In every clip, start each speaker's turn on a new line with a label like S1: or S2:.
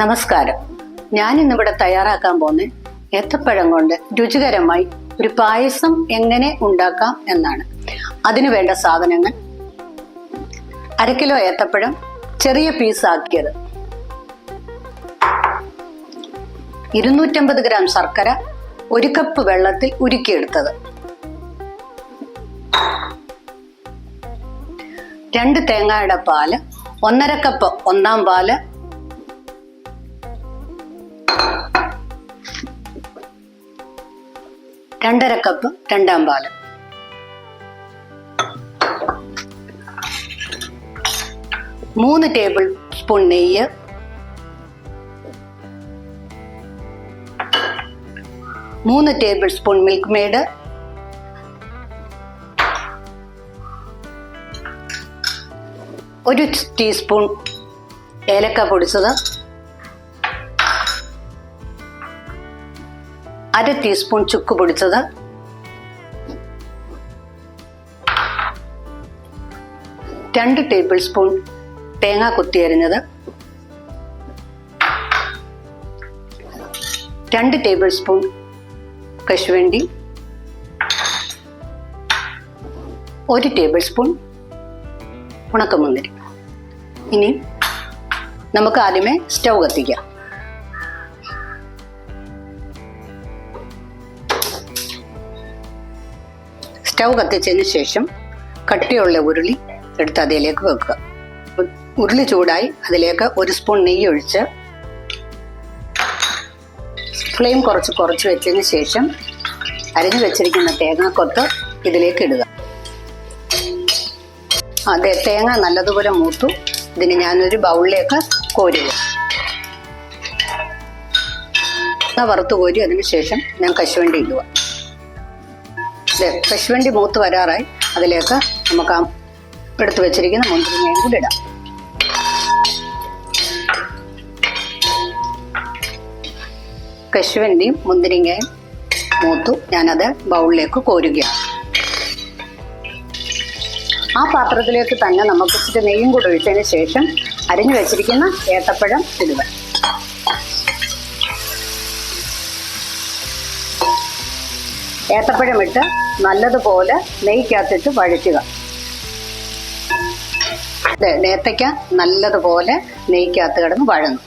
S1: നമസ്കാരം. ഞാൻ ഇന്നിവിടെ തയ്യാറാക്കാൻ പോകുന്ന ഏത്തപ്പഴം കൊണ്ട് രുചികരമായി ഒരു പായസം എങ്ങനെ ഉണ്ടാക്കാം എന്നാണ്. അതിനു വേണ്ട സാധനങ്ങൾ. അര കിലോ ഏത്തപ്പഴം ചെറിയ പീസ് ആക്കിയത്. ഇരുന്നൂറ്റമ്പത് ഗ്രാം ശർക്കര ഒരു കപ്പ് വെള്ളത്തിൽ ഉരുക്കിയെടുത്തത്. രണ്ട് തേങ്ങയുടെ പാൽ ഒന്നര കപ്പ് ഒന്നാം പാൽ രണ്ടര കപ്പ് രണ്ടാം പാൽ. മൂന്ന് ടേബിൾ സ്പൂൺ നെയ്യ്. മൂന്ന് ടേബിൾ സ്പൂൺ മിൽക്ക് മെയ്ഡ് ഒരു ടീസ്പൂൺ ഏലക്ക പൊടിച്ചത്. അര ടീസ്പൂൺ ചുക്ക് പൊടിച്ചത്. രണ്ട് ടേബിൾ സ്പൂൺ തേങ്ങ കൊത്തിയരിഞ്ഞത് രണ്ട് ടേബിൾ സ്പൂൺ കശുവണ്ടി. ഒരു ടേബിൾ സ്പൂൺ ഉണക്കമുന്തിരി. ഇനി നമുക്ക് ആദ്യമേ സ്റ്റൗ കത്തിക്കാം. സ്റ്റൗ കത്തിച്ചതിന് ശേഷം കട്ടിയുള്ള ഉരുളി എടുത്ത് അതിലേക്ക് വെക്കുക. ഉരുളി ചൂടായി അതിലേക്ക് ഒരു സ്പൂൺ നെയ്യ് ഒഴിച്ച് ഫ്ലെയിം കുറച്ച് കുറച്ച് വെച്ചതിന് ശേഷം അരിഞ്ഞു വെച്ചിരിക്കുന്ന തേങ്ങ തേങ്ങാക്കൊത്ത് ഇതിലേക്ക് ഇടുക. അതെ തേങ്ങ നല്ലതുപോലെ മൂത്തു. ഇതിന് ഞാനൊരു ബൗളിലേക്ക് കോരുക. വറുത്ത് കോരി അതിന് ശേഷം ഞാൻ കശുവണ്ടി ഇടുക. ദേ, കശുവണ്ടി മൂത്ത് വരാറായി. അതിലേക്ക് നമുക്ക് ആ എടുത്തു വെച്ചിരിക്കുന്ന മുന്തിരിങ്ങയും കൂടി ഇടാം. കശുവണ്ടിയും മുന്തിരിങ്ങയും മൂത്തു ഞാനത് ബൗളിലേക്ക് കോരുകയാണ്. ആ പാത്രത്തിലേക്ക് തന്നെ നമുക്ക് ഇച്ചിരി നെയ്യും കൂടി ഒഴിച്ചതിന് ശേഷം അരിഞ്ഞു വെച്ചിരിക്കുന്ന ഏത്തപ്പഴം ഇടുക. ഏത്തപ്പഴം ഇട്ട് നല്ലതുപോലെ നെയ്ക്കകത്തിട്ട് വഴറ്റുക. നേത്തയ്ക്ക നല്ലതുപോലെ നെയ്ക്കകത്ത് കിടന്ന് വഴന്നു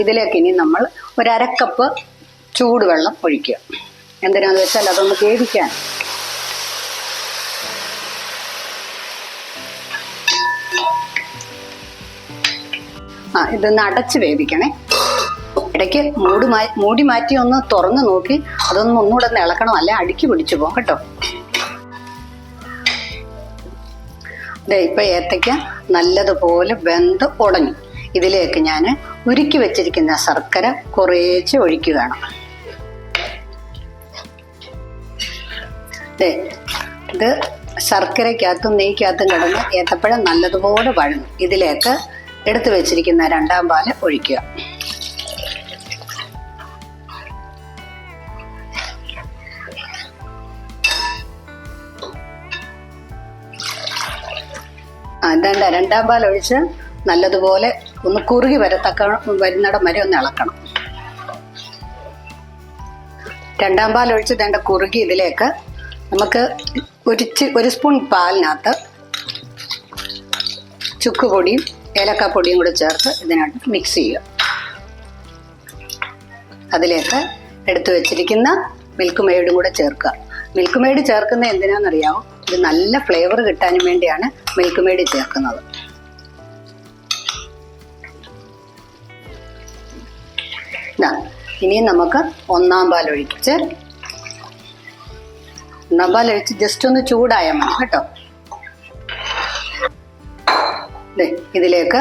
S1: ഇതിലേക്ക് ഇനി നമ്മൾ ഒരു അരക്കപ്പ് ചൂടുവെള്ളം ഒഴിക്കുക. എന്തിനാന്ന് വെച്ചാൽ അതൊന്ന് വേവിക്കാൻ. ആ ഇതൊന്ന് അടച്ച് വേവിക്കണേ. ഇടയ്ക്ക് മൂടി മാറ്റി മൂടി മാറ്റി ഒന്ന് തുറന്ന് നോക്കി. അതൊന്നും ഒന്നുകൂടെ ഒന്ന് ഇളക്കണം. അല്ലെ അടുക്കി പിടിച്ചു പോകും. കേട്ടോ. ഇപ്പൊ ഏത്തയ്ക്ക നല്ലതുപോലെ വെന്ത് ഉടഞ്ഞു. ഇതിലേക്ക് ഞാൻ ഉരുക്കി വെച്ചിരിക്കുന്ന ശർക്കര കുറേച്ച് ഒഴിക്കുകയാണ് ഇത് ശർക്കരയ്ക്കകത്തും നെയ്ക്കകത്തും കിടന്ന് ഏത്തപ്പഴം നല്ലതുപോലെ വഴങ്ങും. ഇതിലേക്ക് എടുത്തു വെച്ചിരിക്കുന്ന രണ്ടാം പാൽ ഒഴിക്കുക. ഇതണ്ട രണ്ടാം പാൽ ഒഴിച്ച് നല്ലതുപോലെ ഒന്ന് കുറുകി വരത്തക്ക വരുന്നിടം വരെ ഒന്ന് ഇളക്കണം. രണ്ടാം പാൽ ഒഴിച്ച് വേണ്ട കുറുകി ഇതിലേക്ക് നമുക്ക് ഒരു ചി- ഒരു സ്പൂൺ പാലിനകത്ത് ചുക്ക് പൊടിയും ഏലക്കാപ്പൊടിയും കൂടെ ചേർത്ത് ഇതിനകത്ത് മിക്സ് ചെയ്യുക. അതിലേക്ക് എടുത്തു വെച്ചിരിക്കുന്ന മിൽക്ക് മെയ്ഡും കൂടെ ചേർക്കുക. മിൽക്ക് മെയ്ഡ് ചേർക്കുന്നത് എന്തിനാണെന്നറിയാമോ ഇത് നല്ല ഫ്ലേവർ കിട്ടാനും വേണ്ടിയാണ് മിൽക്ക് മെയ്ഡ് ചേർക്കുന്നത് ഇനി നമുക്ക് ഒന്നാം പാൽ ഒഴിച്ച് ഒന്നാം പാൽ ഒഴിച്ച് ജസ്റ്റ് ഒന്ന് ചൂടായാൽ മതി കേട്ടോ. ഇതിലേക്ക്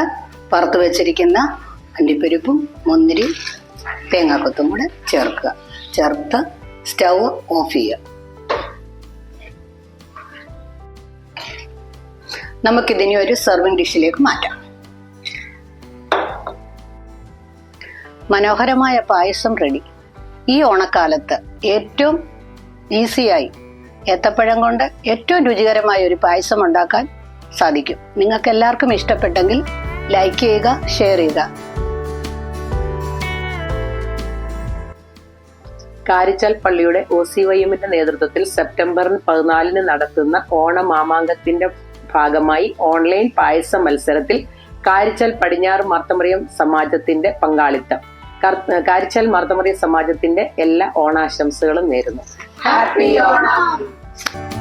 S1: വറുത്ത് വെച്ചിരിക്കുന്ന അണ്ടിപ്പരിപ്പും മുന്തിരി തേങ്ങാക്കൊത്തും കൂടെ ചേർക്കുക. ചേർത്ത് സ്റ്റൗ ഓഫ് ചെയ്യുക. നമുക്കിതിനെ ഒരു സെർവിങ് ഡിഷിലേക്ക് മാറ്റാം. മനോഹരമായ പായസം റെഡി ഈ ഓണക്കാലത്ത് ഏറ്റവും ഈസിയായി ഏത്തപ്പഴം കൊണ്ട് ഏറ്റവും രുചികരമായ ഒരു പായസം ഉണ്ടാക്കാൻ സാധിക്കും. നിങ്ങൾക്ക് എല്ലാവർക്കും ഇഷ്ടപ്പെട്ടെങ്കിൽ ലൈക്ക് ചെയ്യുക ഷെയർ ചെയ്യുക.
S2: കാരിച്ചാൽ പള്ളിയുടെ ഒ സി വൈ എമ്മിന്റെ നേതൃത്വത്തിൽ സെപ്റ്റംബറിന് പതിനാലിന് നടത്തുന്ന ഓണമാമാങ്കത്തിന്റെ ഭാഗമായി ഓൺലൈൻ പായസ മത്സരത്തിൽ കാരിച്ചൽ പടിഞ്ഞാറ് മാർത്തമറിയം സമാജത്തിന്റെ പങ്കാളിത്തം. കാരിച്ചൽ മാർത്തമറിയം സമാജത്തിന്റെ എല്ലാ ഓണാശംസകളും നേരുന്നു.
S1: ഹാപ്പി ഓണം